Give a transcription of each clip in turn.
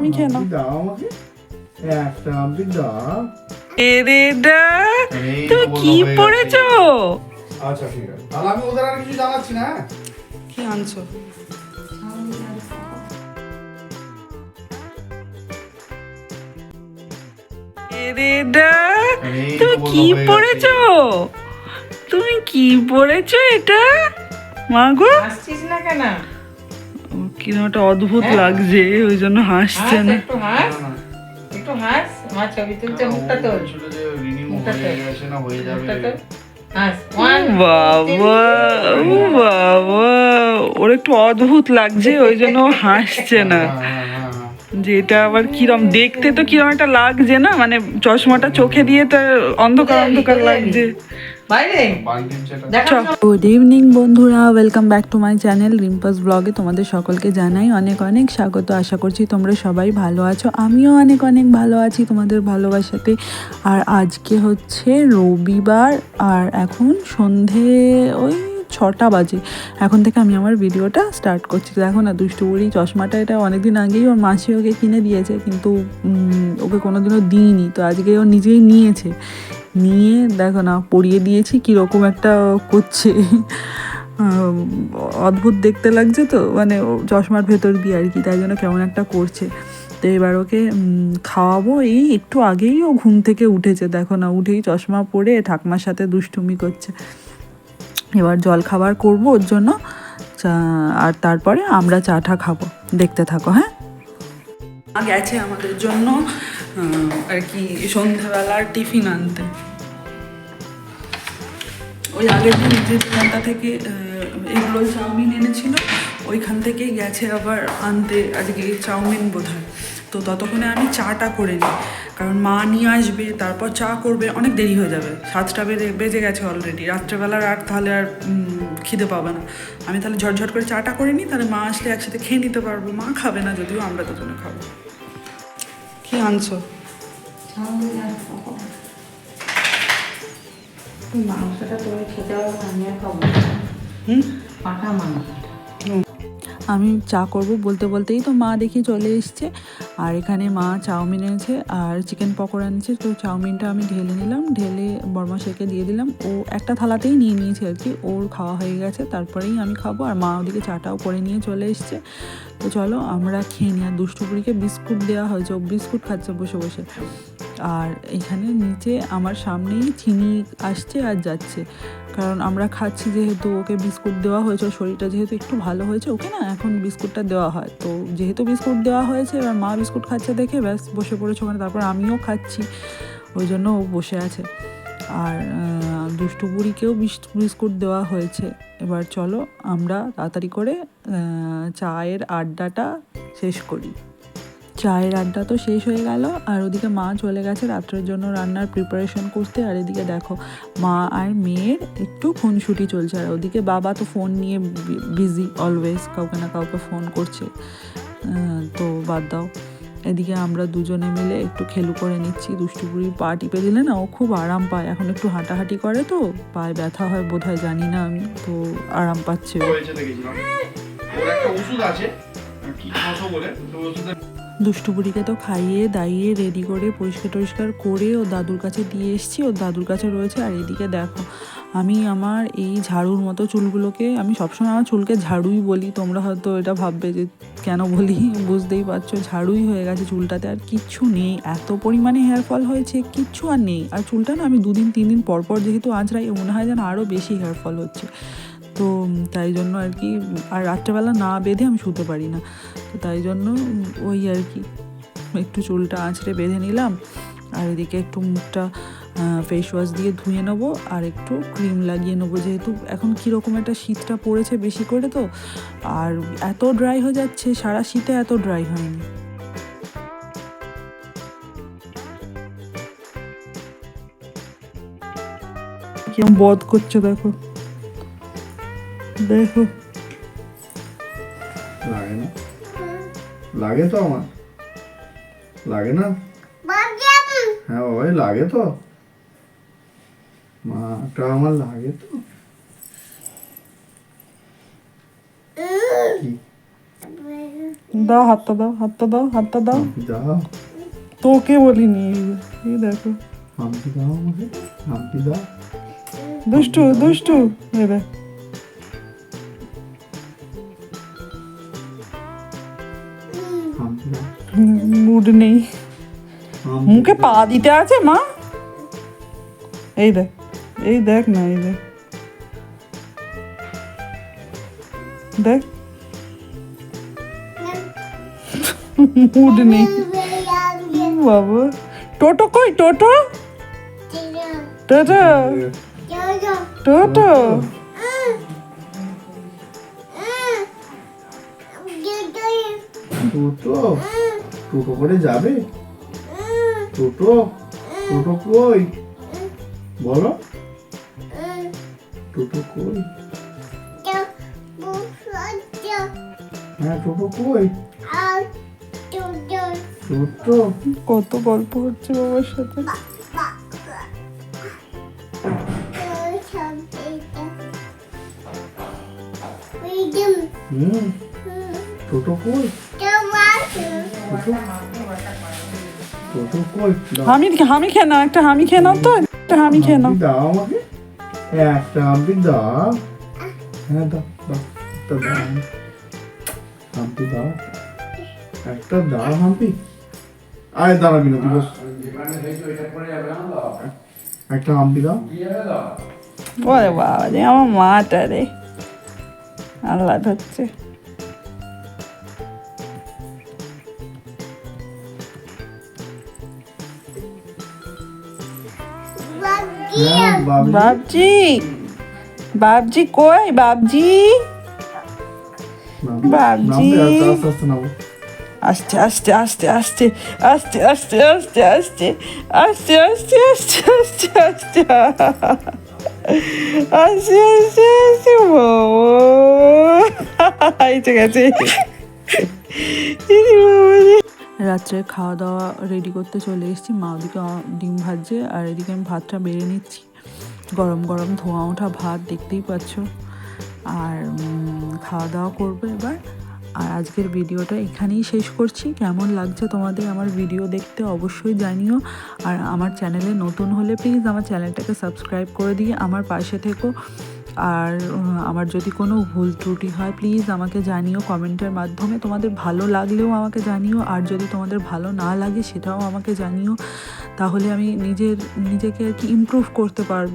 আমি খেয়ে নাও। আংটি দাও আমাকে একটা দাও। এরেডা এই তুমি তো কি পড়েছো? আচ্ছা ঠিক আছে। তাহলে আমি ওদের আর কিছু জানাচ্ছি না হ্যাঁ? কি আনছো? তুমি কি পড়েছো? তুমি কি পড়েছো এটা? মা গো? হাসছিস না কেন? কীরকম একটা অদ্ভুত হ্যাঁ? লাগছে ওই জন্য হাসছে না। একটু হাস একটু হাস আমার ছবি তুলছে মুখটা ও তোল। বলছিল যে renew মুখটা হয়ে হয়ে মুখটা ওয়ান বাবা ও বাবা ওর একটু অদ্ভুত লাগছে ওই জন্য ও হাসছে না। হ্যাঁ। যে এটা আবার কিরম দেখতে তো কিরম একটা লাগছে না মানে চশমাটা চোখে দিয়ে তো অন্ধকার অন্ধকার লাগছে। গুড ইভিনিং বন্ধুরা. Welcome back to my channel Rimpa's ব্লগে তোমাদের সকলকে জানাই অনেক অনেক স্বাগত। আশা করছি তোমরা সবাই ভালো আছো। আমিও অনেক অনেক ভালো আছি তোমাদের ভালোবাসাতে। আর আজকে হচ্ছে রবিবার আর এখন সন্ধে ওই ছটা বাজে। এখন থেকে আমি আমার ভিডিওটা স্টার্ট করছি। তো দেখো না দুষ্টু বুড়ি চশমাটা এটা অনেকদিন আগেই ওর মাসি ওকে কিনে দিয়েছে কিন্তু ওকে কোনোদিনও দিইনি। তো আজকে ও নিজেই নিয়েছে। নিয়ে দেখো না, পরিয়ে দিয়েছি, কীরকম একটা করছে। অদ্ভুত দেখতে লাগছে তো মানে চশমার ভেতর দিয়ে আর কি, তাই জন্য কেমন একটা করছে। তো এবার ওকে খাওয়াবো, এই একটু আগেই ও ঘুম থেকে উঠেছে, দেখো না, উঠেই চশমা পরে ঠাকমার সাথে দুষ্টুমি করছে। এবার জল খাবার করব ওর জন্য আর তারপরে আমরা চাটা খাব, দেখতে থাকো হ্যাঁ? গেছে আমাদের জন্য আর কি সন্ধ্যাবেলার টিফিন আনতে। ওই আগের দিন যে দোকানটা থেকে এগরোল চাউমিন এনেছিল, ওইখান থেকে গেছে আবার আনতে, আজকে চাউমিন বোধ হয় তো ততক্ষণে আমি চাটা করে নিই, কারণ মা নিয়ে আসবে, তারপর চা করবে, অনেক দেরি হয়ে যাবে। সাতটা বেজে বেজে গেছে অলরেডি রাত্রেবেলার আর তাহলে আর খিদে পাবে না। আমি তাহলে ঝটঝট করে চাটা করে নিই, তাহলে মা আসলে একসাথে খেয়ে নিতে পারব। মা খাবে না, যদিও আমরা দুজনে খাব। কি আনছো? মাংসটা তুমি খেতে পারো আমি খাব হুম? পাঠা মাংস। আমি চা করব বলতে বলতেই তো মা দেখি চলে এসছে। আর এখানে মা চাউমিন এনেছে আর চিকেন পকোড়া এনেছে। তো চাউমিনটা আমি ঢেলে নিলাম, ঢেলে বর্মা শেখে দিয়ে দিলাম। ও একটা থালাতেই নিয়ে নিয়েছে আর কি। ওর খাওয়া হয়ে গেছে, তারপরেই আমি খাব। আর মা ওদিকে চাটাও করে নিয়ে চলে এসছে। তো চলো আমরা খেয়ে নিই। আর দুষ্টুপুরিকে বিস্কুট দেওয়া হয়েছে ও বিস্কুট খাচ্ছে বসে বসে। আর এখানে নিচে আমার সামনেই চিনি আসছে আর যাচ্ছে। কারণ আমরা খাচ্ছি যেহেতু ওকে বিস্কুট দেওয়া হয়েছে, ওর শরীরটা যেহেতু একটু ভালো হয়েছে, ওকে না এখন বিস্কুটটা দেওয়া হয়। তো যেহেতু বিস্কুট দেওয়া হয়েছে, এবার মা বিস্কুট খাচ্ছে দেখে ব্যাস বসে পড়েছে ওখানে, তারপর আমিও খাচ্ছি, ওই জন্য ও বসে আছে। আর দুষ্টু বুড়িকেও বিস- বিস্কুট দেওয়া হয়েছে। এবার চলো আমরা তাড়াতাড়ি করে চায়ের আড্ডাটা শেষ করি। চায়ের আড্ডা তো শেষ হয়ে গেল আর ওদিকে মা চলে গেছে রাত্রের জন্য রান্নার প্রিপারেশন করতে। আর এদিকে দেখো, মা আর মেয়ের একটু খুনসুটি চলছে। আর ওদিকে বাবা তো ফোন নিয়ে বিজি অলওয়েজ কাউকে না কাউকে ফোন করছে। তো বাদ দাও। এদিকে আমরা দুজনে মিলে একটু খেলু করে নিচ্ছি। দুষ্টুপুরির পা টিপে দিলে না, ও খুব আরাম পায়। এখন একটু হাঁটাহাঁটি করে তো, পায়ে ব্যথা হয় বোধ হয় জানি না আমি। তো আরাম পাচ্ছে ওষুধ আছে। কি? বলে। দুষ্টুপুরিকে তো খাইয়ে দাইয়ে রেডি করে পরিষ্কার টরিষ্কার করে ও দাদুর কাছে দিয়ে এসেছি। ও দাদুর কাছে রয়েছে। আর এদিকে দেখো, আমি আমার এই ঝাড়ুর মতো চুলগুলোকে, আমি সবসময় আমার চুলকে ঝাড়ুই বলি। তোমরা হয়তো এটা ভাববে যে কেন বলি? বুঝতেই পারছ, ঝাড়ুই হয়ে গেছে চুলটাতে। আর কিচ্ছু নেই। এত পরিমাণে হেয়ার ফল হয়েছে, কিচ্ছু আর নেই। আর চুলটা না আমি দুদিন, তিন দিন পর পর যেহেতু আঁচড়াই মনে হয় যেন আরও বেশি হেয়ার ফল হচ্ছে। তো, তাই জন্য আর কি, আর রাত্রেবেলা না বেঁধে আমি শুতে পারি না। তো তাই জন্য ওই আর কি, একটু চুলটা আঁচড়ে বেঁধে নিলাম, আর এদিকে একটু মুখটা ফেস ওয়াশ দিয়ে ধুয়ে নেব, আর একটু ক্রিম লাগিয়ে নেব যেহেতু এখন কীরকম একটা শীতটা পড়েছে বেশি করে তো, আর এত ড্রাই হয়ে যাচ্ছে, সারা শীতে এত ড্রাই হয়নি। কিরম বধ করছে দেখো। দেখো। লাগে তো আমার? লাগে না? হ্যাঁ বাবাই লাগে তো। মাটা আমার লাগে তো। দাও হাতটা দাও হাতটা দাও হাতটা দাও। দাও? তোকে বলিনি এই দেখো। হাম্পি দাও আমাকে? হাম্পি দাও? দুষ্টু দুষ্টু। এই দেখ। মুড নেই। মুখে পা দিতে আছে মা। এই দেখ এই দেখ না এই দেখ। দেখ। মুড নেই। বাবা। টোটো কই টোটো? টোটো। টোটো। টোটো? টোটো করে যাবে? টোটো? টোটো কই? বলো। টোটো কই? হ্যাঁ টোটো কই? টোটো? কত গল্প হচ্ছে বাবার সাথে? হুম টোটো কই। হামি হামি খেয়ে নাও একটা হামি খেয়ে নাও তো একটা হামি খেয়ে নাও। দাও আমাকে। একটা হাম্পি দাও। হ্যাঁ দাও দাও একটা দাও হাম্পি দাও। একটা দাও হাম্পি আয় দাঁড়াবি না তুই বস। একটা হাম্পি দাও। ওরে বাবা রে আমার মাটা রে। আল্লাহ হচ্ছে বাবজি বাবজি কই বাবজি বাবজি। আস্তে আস্তে আস্তে আস্তে আস্তে আস্তে আস্তে আস্তে আস্তে আস্তে আস্তে আস্তে আস্তে আস্তে আস্তে আস্তে আস্তে আস্তে বাবা গেছে রাত্রে খাওয়া দাওয়া রেডি করতে চলে এসেছি মা ওদিকে ডিম ভাজছে আর এদিকে আমি ভাতটা বেড়ে নিচ্ছি গরম গরম ধোঁয়া ওঠা ভাত দেখতেই পাচ্ছ। আর খাওয়া দাওয়া করব এবার। আর আজকের ভিডিওটা এখানেই শেষ করছি। কেমন লাগছে তোমাদের আমার ভিডিও দেখতে অবশ্যই জানিও। আর আমার চ্যানেলে নতুন হলে প্লিজ আমার চ্যানেলটাকে সাবস্ক্রাইব করে দিয়ে আমার পাশে থেকো। আর আমার যদি কোনো ভুল ত্রুটি হয় প্লিজ আমাকে জানিও কমেন্টের মাধ্যমে। তোমাদের ভালো লাগলেও আমাকে জানিও, আর যদি তোমাদের ভালো না লাগে সেটাও আমাকে জানিও। তাহলে আমি নিজের, নিজেকে আর কি ইমপ্রুভ করতে পারব।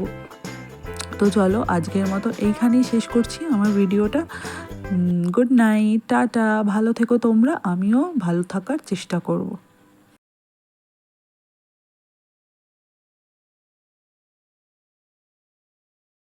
তো চলো আজকের মতো এইখানেই শেষ করছি আমার ভিডিওটা। গুড নাইট টাটা, ভালো থেকো তোমরা, আমিও ভালো থাকার চেষ্টা করব।